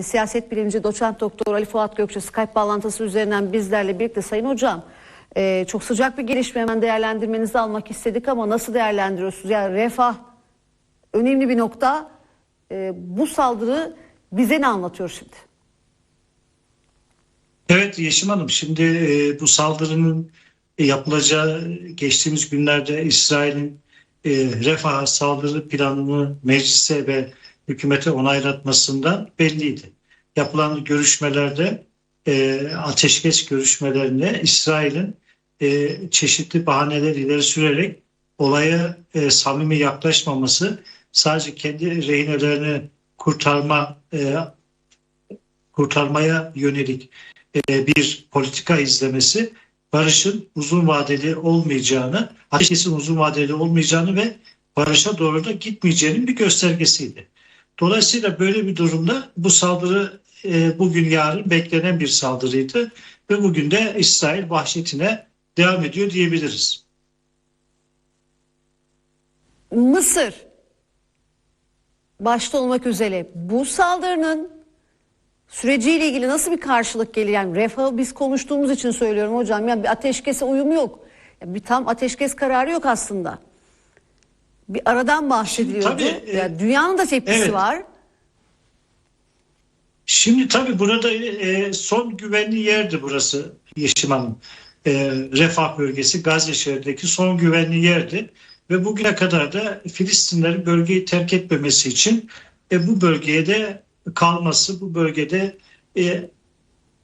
Siyaset bilimci doçent doktor Ali Fuat Gökçe Skype bağlantısı üzerinden bizlerle birlikte Sayın Hocam e, çok sıcak bir gelişme hemen değerlendirmenizi almak istedik ama nasıl değerlendiriyorsunuz? Yani refah önemli bir nokta. E, bu saldırı bize ne anlatıyor şimdi? Evet Yeşim Hanım şimdi e, bu saldırının yapılacağı geçtiğimiz günlerde İsrail'in e, refah saldırı planını meclise ve hükümete onaylatmasından belliydi. Yapılan görüşmelerde e, ateşkes görüşmelerinde İsrail'in e, çeşitli bahaneler ileri sürerek olaya e, samimi yaklaşmaması sadece kendi rehinelerini kurtarma e, kurtarmaya yönelik e, bir politika izlemesi barışın uzun vadeli olmayacağını, ateşkesin uzun vadeli olmayacağını ve barışa doğru da gitmeyeceğinin bir göstergesiydi. Dolayısıyla böyle bir durumda bu saldırı e, bugün yarın beklenen bir saldırıydı ve bugün de İsrail vahşetine devam ediyor diyebiliriz. Mısır başta olmak üzere bu saldırının süreciyle ilgili nasıl bir karşılık gelir? Yani refahı biz konuştuğumuz için söylüyorum hocam. Yani bir ateşkese uyum yok. Bir tam ateşkes kararı yok aslında. Bir aradan bahsediliyordu. Tabii, e, yani dünyanın da tepkisi evet. var. Şimdi tabii burada e, son güvenli yerdi burası Yeşim Hanım. E, Refah bölgesi Gazze şehrindeki son güvenli yerdi. Ve bugüne kadar da Filistinlerin bölgeyi terk etmemesi için e, bu bölgeye de kalması, bu bölgede e,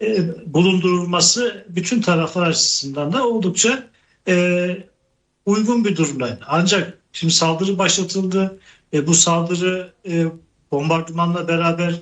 e, bulundurulması bütün taraflar açısından da oldukça e, uygun bir durumdaydı. Ancak şimdi saldırı başlatıldı. E, bu saldırı e, bombardımanla beraber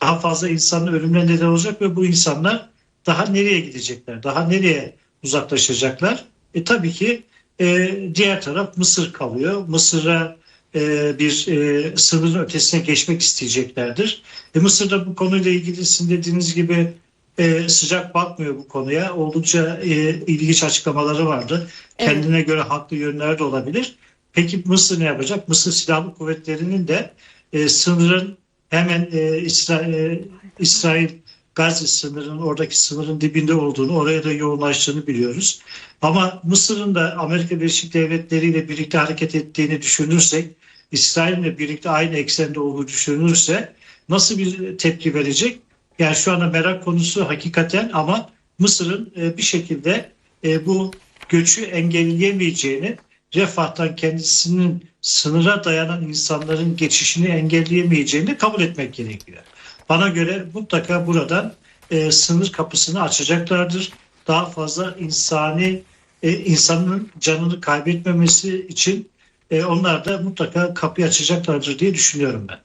daha fazla insanın ölümüne neden olacak ve bu insanlar daha nereye gidecekler? Daha nereye uzaklaşacaklar? E tabii ki e, diğer taraf Mısır kalıyor. Mısır'a e, bir e, sınırın ötesine geçmek isteyeceklerdir. E, Mısır'da bu konuyla ilgili sizin dediğiniz gibi e, sıcak bakmıyor bu konuya. Oldukça e, ilginç açıklamaları vardı. Evet. Kendine göre haklı yönler de olabilir. Peki Mısır ne yapacak? Mısır Silahlı Kuvvetleri'nin de e, sınırın hemen e, İsrail, e, İsrail Gazze sınırının oradaki sınırın dibinde olduğunu, oraya da yoğunlaştığını biliyoruz. Ama Mısır'ın da Amerika Birleşik Devletleri ile birlikte hareket ettiğini düşünürsek, İsrail'le birlikte aynı eksende olduğunu düşünürse nasıl bir tepki verecek? Yani şu anda merak konusu hakikaten ama Mısır'ın e, bir şekilde e, bu göçü engelleyemeyeceğini, refahtan kendisinin sınıra dayanan insanların geçişini engelleyemeyeceğini kabul etmek gerekiyor. Bana göre mutlaka buradan e, sınır kapısını açacaklardır. Daha fazla insani e, insanın canını kaybetmemesi için e, onlar da mutlaka kapıyı açacaklardır diye düşünüyorum ben.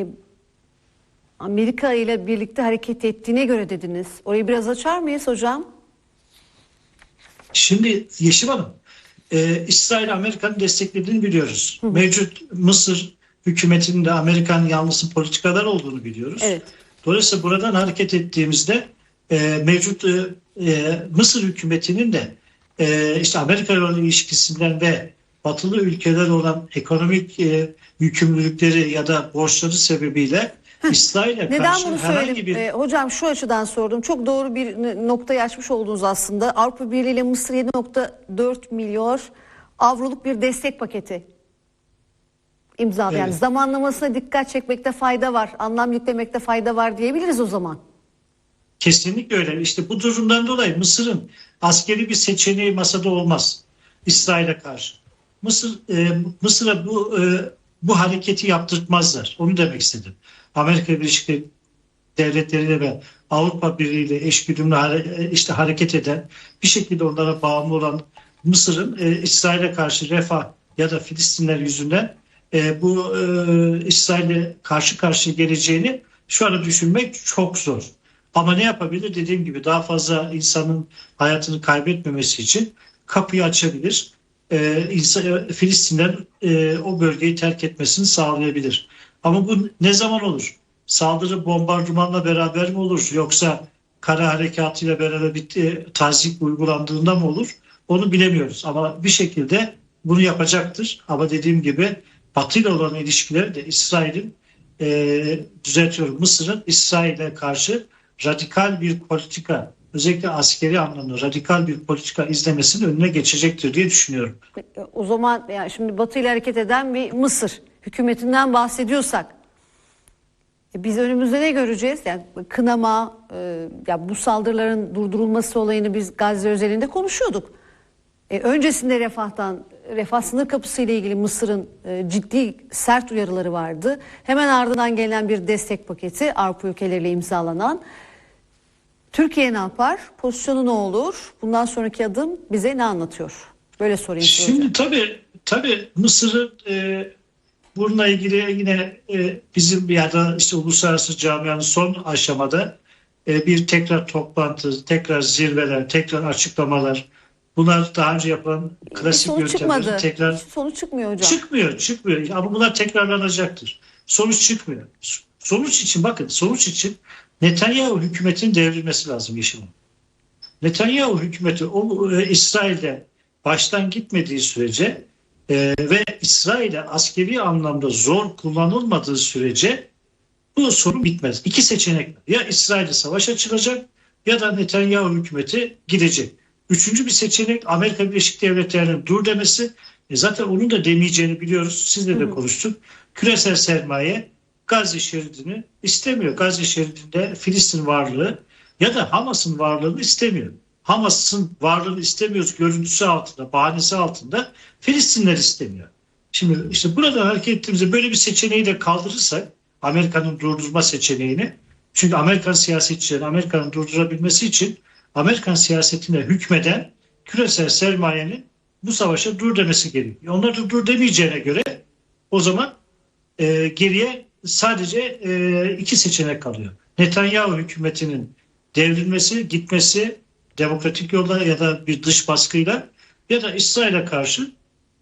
E, Amerika ile birlikte hareket ettiğine göre dediniz. Orayı biraz açar mıyız hocam? Şimdi Yeşim Hanım, e, İsrail Amerika'nın desteklediğini biliyoruz. Mevcut Mısır hükümetinin de Amerikan yanlısı politikalar olduğunu biliyoruz. Evet. Dolayısıyla buradan hareket ettiğimizde e, mevcut e, e, Mısır hükümetinin de e, işte Amerika ile ilişkisinden ve batılı ülkeler olan ekonomik e, yükümlülükleri ya da borçları sebebiyle İsrail'e Neden karşı bunu herhangi söyledim? bir Ee, hocam şu açıdan sordum. Çok doğru bir noktayı açmış oldunuz aslında. Avrupa Birliği ile Mısır 7.4 milyar avroluk bir destek paketi imzaladı. Yani Evet. zamanlamasına dikkat çekmekte fayda var. Anlam yüklemekte fayda var diyebiliriz o zaman. Kesinlikle öyle. İşte bu durumdan dolayı Mısır'ın askeri bir seçeneği masada olmaz İsrail'e karşı. Mısır e, Mısır'a bu e, bu hareketi yaptırtmazlar. Onu demek istedim. Amerika Birleşik Devletleri ve Avrupa Birliği ile eşgüdümlü işte hareket eden bir şekilde onlara bağımlı olan Mısır'ın e, İsrail'e karşı refah ya da Filistinler yüzünden e, bu e, İsrail'e karşı karşıya geleceğini şu anda düşünmek çok zor. Ama ne yapabilir? Dediğim gibi daha fazla insanın hayatını kaybetmemesi için kapıyı açabilir. Ee, insan, Filistinler e, o bölgeyi terk etmesini sağlayabilir. Ama bu ne zaman olur? Saldırı bombardımanla beraber mi olur? Yoksa kara harekatıyla beraber bir e, tazik uygulandığında mı olur? Onu bilemiyoruz. Ama bir şekilde bunu yapacaktır. Ama dediğim gibi Batı ile olan ilişkileri de İsrail'in e, düzeltiyorum Mısır'ın İsrail'e karşı radikal bir politika özellikle askeri anlamda radikal bir politika izlemesinin önüne geçecektir diye düşünüyorum. O zaman yani şimdi Batı ile hareket eden bir Mısır hükümetinden bahsediyorsak e, biz önümüzde ne göreceğiz? Yani kınama, e, ya bu saldırıların durdurulması olayını biz Gazze özelinde konuşuyorduk. E, öncesinde Refah'tan, Refah sınır kapısı ile ilgili Mısır'ın e, ciddi sert uyarıları vardı. Hemen ardından gelen bir destek paketi Avrupa ülkeleriyle imzalanan. Türkiye ne yapar? Pozisyonu ne olur? Bundan sonraki adım bize ne anlatıyor? Böyle sorayım size hocam. Şimdi tabii tabii Mısır'ın e, bununla ilgili yine e, bizim ya da işte uluslararası camianın son aşamada e, bir tekrar toplantı, tekrar zirveler, tekrar açıklamalar bunlar daha önce yapılan klasik Sonuç yöntemler çıkmadı. tekrar Sonuç çıkmıyor hocam. Çıkmıyor, çıkmıyor. Ama bunlar tekrarlanacaktır. Sonuç çıkmıyor. Sonuç için bakın, sonuç için Netanyahu hükümetinin devrilmesi lazım Yeşil Hanım. Netanyahu hükümeti o e, İsrail'de baştan gitmediği sürece e, ve İsrail'e askeri anlamda zor kullanılmadığı sürece bu sorun bitmez. İki seçenek var. Ya İsrail'e savaş açılacak ya da Netanyahu hükümeti gidecek. Üçüncü bir seçenek Amerika Birleşik Devletleri'nin dur demesi. E zaten onun da demeyeceğini biliyoruz. Sizle de konuştuk. Küresel sermaye Gazze şeridini istemiyor. Gazze şeridinde Filistin varlığı ya da Hamas'ın varlığını istemiyor. Hamas'ın varlığını istemiyoruz görüntüsü altında, bahanesi altında Filistinler istemiyor. Şimdi işte buradan hareket ettiğimizde böyle bir seçeneği de kaldırırsak Amerika'nın durdurma seçeneğini çünkü Amerikan siyasetçileri Amerika'nın durdurabilmesi için Amerikan siyasetine hükmeden küresel sermayenin bu savaşa dur demesi gerekiyor. Onlar da dur demeyeceğine göre o zaman e, geriye sadece e, iki seçenek kalıyor. Netanyahu hükümetinin devrilmesi, gitmesi demokratik yolla ya da bir dış baskıyla ya da İsrail'e karşı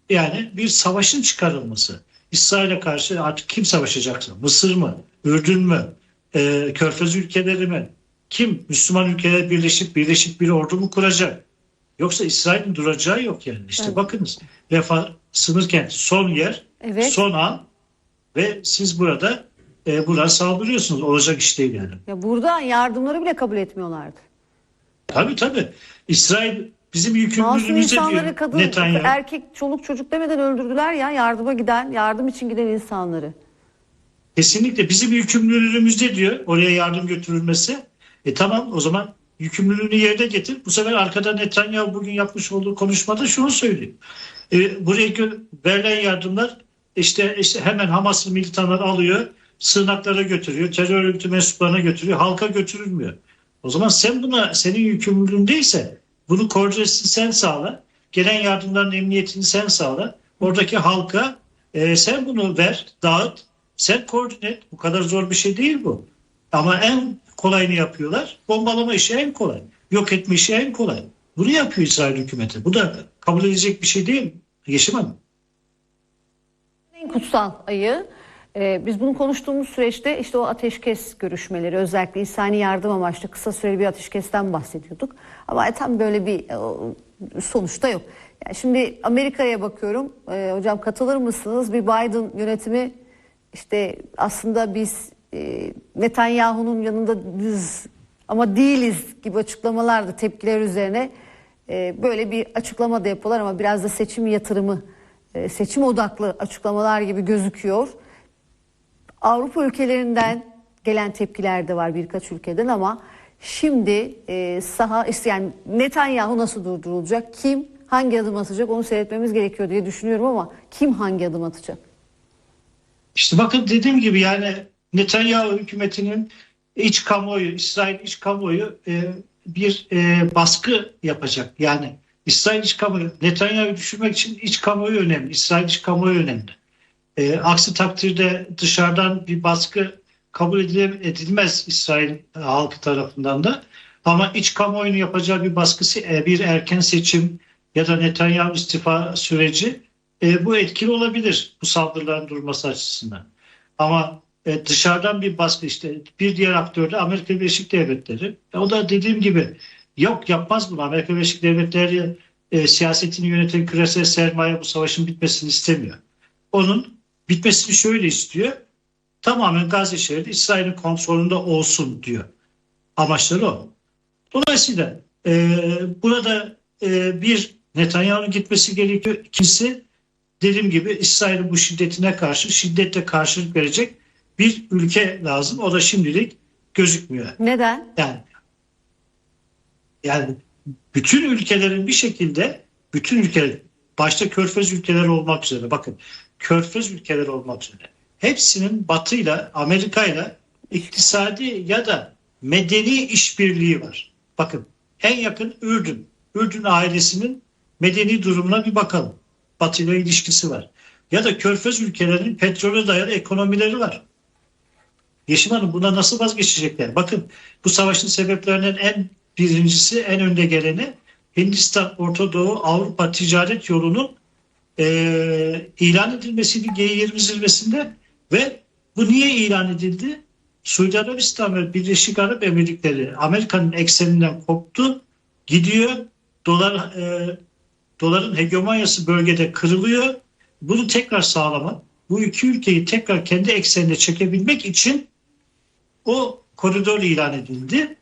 yani bir savaşın çıkarılması. İsrail'e karşı artık kim savaşacaksa? Mısır mı? Ürdün mü? E, Körfez ülkeleri mi? Kim? Müslüman ülkeler birleşip birleşik bir ordu mu kuracak? Yoksa İsrail'in duracağı yok yani. İşte Evet. bakınız. Vefa sınır kent son yer, Evet. son an ve siz burada e, buradan saldırıyorsunuz. Olacak iş değil yani. Ya burada yardımları bile kabul etmiyorlardı. Tabii tabii. İsrail bizim Masum yükümlülüğümüze insanları diyor kadın, Netanyahu. erkek, çoluk çocuk demeden öldürdüler ya yardıma giden, yardım için giden insanları. Kesinlikle bizim yükümlülüğümüzde diyor oraya yardım götürülmesi. E tamam o zaman yükümlülüğünü yerine getir. Bu sefer arkada Netanyahu bugün yapmış olduğu konuşmada şunu söylüyor. E, buraya verilen yardımlar işte, işte hemen Hamas'ın militanları alıyor, sığınaklara götürüyor, terör örgütü mensuplarına götürüyor, halka götürülmüyor. O zaman sen buna senin yükümlülüğündeyse bunu koordinasyonu sen sağla, gelen yardımların emniyetini sen sağla, oradaki halka e, sen bunu ver, dağıt, sen koordine et. Bu kadar zor bir şey değil bu. Ama en kolayını yapıyorlar. Bombalama işi en kolay. Yok etme işi en kolay. Bunu yapıyor İsrail hükümeti. Bu da kabul edilecek bir şey değil. Yeşim Hanım. En kutsal ayı. Ee, biz bunu konuştuğumuz süreçte işte o ateşkes görüşmeleri özellikle insani yardım amaçlı kısa süreli bir ateşkesten bahsediyorduk. Ama tam böyle bir e, sonuçta yok. Yani şimdi Amerika'ya bakıyorum. Ee, hocam katılır mısınız? Bir Biden yönetimi işte aslında biz e, Netanyahu'nun yanında biz ama değiliz gibi açıklamalardı tepkiler üzerine. E, böyle bir açıklama da yapıyorlar ama biraz da seçim yatırımı, e, seçim odaklı açıklamalar gibi gözüküyor. Avrupa ülkelerinden gelen tepkiler de var birkaç ülkeden ama şimdi e, saha yani Netanyahu nasıl durdurulacak? Kim hangi adım atacak? Onu seyretmemiz gerekiyor diye düşünüyorum ama kim hangi adım atacak? İşte bakın dediğim gibi yani Netanyahu hükümetinin iç kamuoyu, İsrail iç kamuoyu e, bir e, baskı yapacak. Yani İsrail iç kamuoyu, Netanyahu'yu düşürmek için iç kamuoyu önemli. İsrail iç kamuoyu önemli. E, aksi takdirde dışarıdan bir baskı kabul edilmez İsrail halkı tarafından da. Ama iç kamuoyunun yapacağı bir baskısı e, bir erken seçim ya da Netanyahu istifa süreci e, bu etkili olabilir bu saldırıların durması açısından. Ama e, dışarıdan bir baskı işte bir diğer aktör de Amerika Birleşik Devletleri. E, o da dediğim gibi yok yapmaz bunu. Amerika Birleşik Devletleri e, siyasetini yöneten küresel sermaye bu savaşın bitmesini istemiyor. Onun bitmesini şöyle istiyor. tamamen Gazze şehri İsrail'in kontrolünde olsun diyor. Amaçları o. Dolayısıyla e, burada e, bir Netanyahu'nun gitmesi gerekiyor. İkincisi dediğim gibi İsrail'in bu şiddetine karşı şiddetle karşılık verecek bir ülke lazım. O da şimdilik gözükmüyor. Neden? Yani yani bütün ülkelerin bir şekilde bütün ülkeler başta körfez ülkeleri olmak üzere bakın körfez ülkeleri olmak üzere hepsinin batıyla Amerika'yla iktisadi ya da medeni işbirliği var. Bakın en yakın Ürdün. Ürdün ailesinin medeni durumuna bir bakalım. Batıyla ilişkisi var. Ya da körfez ülkelerinin petrole dayalı ekonomileri var. Yeşim Hanım buna nasıl vazgeçecekler? Bakın bu savaşın sebeplerinden en birincisi, en önde geleni Hindistan, Orta Doğu, Avrupa ticaret yolunun eee ilan edilmesiydi G20 zirvesinde ve bu niye ilan edildi? Suudi Arabistan ve Birleşik Arap Emirlikleri Amerika'nın ekseninden koptu, gidiyor, dolar eee, doların hegemonyası bölgede kırılıyor. Bunu tekrar sağlamak, bu iki ülkeyi tekrar kendi eksenine çekebilmek için o koridor ilan edildi.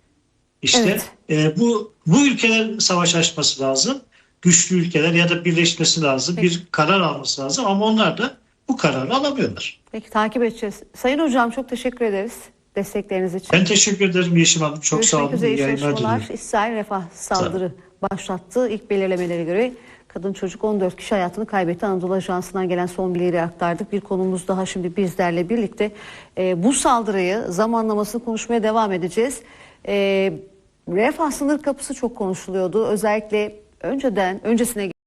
İşte Evet. e, bu bu ülkelerin savaş açması lazım. Güçlü ülkeler ya da birleşmesi lazım. Peki. Bir karar alması lazım ama onlar da bu kararı alamıyorlar. Peki takip edeceğiz. Sayın hocam çok teşekkür ederiz destekleriniz için. Ben teşekkür ederim Yeşim Hanım. Çok sağ Görüşmek olun. üzere yayınlar diliyorum. İsrail refah saldırı başlattı. İlk belirlemelere göre kadın çocuk 14 kişi hayatını kaybetti. Anadolu Ajansı'ndan gelen son bilgileri aktardık. Bir konumuz daha şimdi bizlerle birlikte. Ee, bu saldırıyı zamanlamasını konuşmaya devam edeceğiz. Ee, refah sınır kapısı çok konuşuluyordu. Özellikle önceden öncesine